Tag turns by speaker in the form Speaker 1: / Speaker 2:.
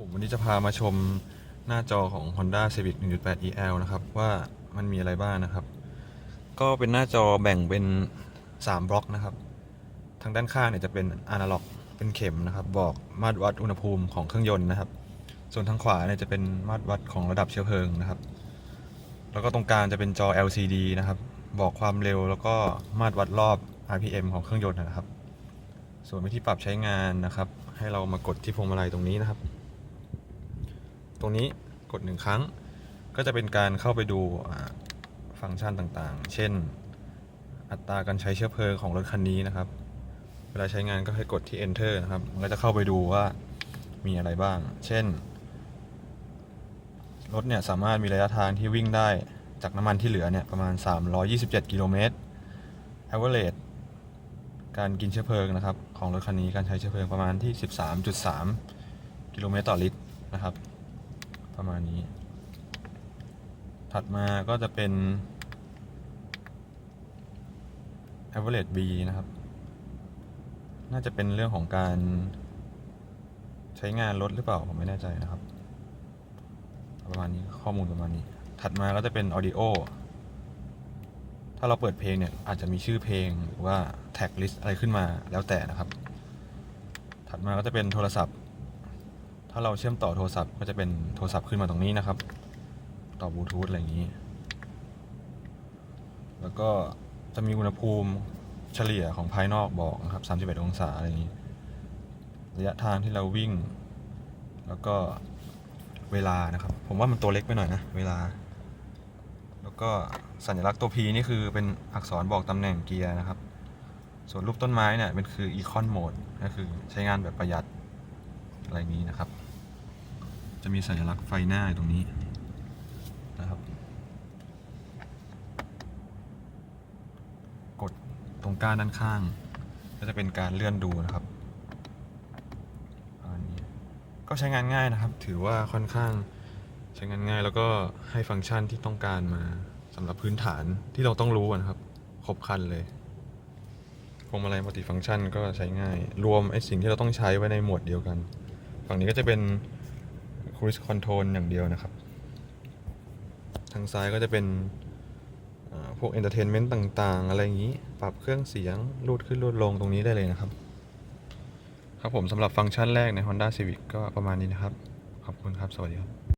Speaker 1: ผมวันนี้จะพามาชมหน้าจอของ Honda Civic 1.8 EL นะครับ ว่ามันมีอะไรบ้างนะครับ ก็เป็นหน้าจอแบ่งเป็น 3 บล็อกนะครับ ทางด้านข้างเนี่ยจะเป็นอนาล็อกเป็นเข็มนะครับ บอกมาตรวัดอุณหภูมิของเครื่องยนต์นะครับ ส่วนทางขวาเนี่ยจะเป็นมาตรวัดของระดับเชื้อเพลิงนะครับ แล้วก็ตรงกลางจะเป็นจอ LCD นะครับ บอกความเร็วแล้วก็มาตรวัดรอบ RPM ของเครื่องยนต์นะครับ ส่วนวิธีปรับใช้งานนะครับ ให้เรามากดที่พวงมาลัยตรงนี้นะครับ ตรงนี้กดหนึ่งครั้ง ก็จะเป็นการเข้าไปดูฟังก์ชันต่างๆ เช่น อัตราการใช้เชื้อเพลิงของรถคันนี้นะครับ เวลาใช้งานก็ให้กดที่ enter นะครับ มันก็จะเข้าไปดูว่ามีอะไรบ้าง เช่น รถเนี่ยสามารถมีระยะทางที่วิ่งได้จากน้ำมันที่เหลือเนี่ยประมาณ 327 กิโลเมตร average การกินเชื้อเพลิงนะครับ ของรถคันนี้การใช้เชื้อเพลิงประมาณที่ 13.3 กิโลเมตรต่อลิตรนะครับ ประมาณนี้ ถัดมาก็จะเป็น average B นะครับ น่าจะเป็นเรื่องของการใช้งานรถหรือเปล่า ผมไม่แน่ใจนะครับ ประมาณนี้ข้อมูลประมาณนี้ ถัดมาก็จะเป็น audio ถ้าเราเปิดเพลงเนี่ย อาจจะมีชื่อเพลงหรือว่าแท็กลิสต์อะไรขึ้นมาแล้วแต่นะครับ ถัดมาก็จะเป็นโทรศัพท์ ถ้าเราเชื่อมต่อโทรศัพท์ก็จะเป็นโทรศัพท์ขึ้นมาตรงนี้นะครับ ต่อบลูทูธอะไรอย่างนี้ แล้วก็จะมีอุณหภูมิเฉลี่ยของภายนอกบอกนะครับ 31 องศาอะไรอย่างนี้ ระยะทางที่เราวิ่ง แล้วก็เวลานะครับ ผมว่ามันตัวเล็กไปหน่อยนะ เวลา แล้วก็สัญลักษณ์ตัว P นี่คือเป็นอักษรบอกตำแหน่งเกียร์นะครับ ส่วนรูปต้นไม้เนี่ยเป็นคือ Econ Mode ก็คือใช้งานแบบประหยัดอะไรนี้นะครับ จะมีสัญลักษณ์ไฟหน้าตรงนี้นะครับ กดตรงก้านด้านข้าง ก็จะเป็นการเลื่อนดูนะครับประมาณนี้ก็ใช้งานง่ายนะครับ ถือว่าค่อนข้างใช้งานง่ายแล้วก็ให้ฟังก์ชันที่ต้องการมาสำหรับพื้นฐานที่เราต้องรู้นะครับ ครบครันเลยพวงมาลัยมัลติฟังก์ชันก็ใช้ง่าย รวมไอ้สิ่งที่เราต้องใช้ไว้ในหมวดเดียวกัน ฝั่งนี้ก็จะเป็น cruise control อย่างเดียวนะครับ ทางซ้ายก็จะเป็นพวกเอนเตอร์เทนเมนต์ต่างๆ อะไรอย่างนี้ ปรับเครื่องเสียงรูดขึ้นรูดลงตรงนี้ได้เลยนะครับ ครับผมสำหรับฟังก์ชันแรกใน Honda Civic ก็ประมาณนี้นะครับ ขอบคุณครับ สวัสดีครับ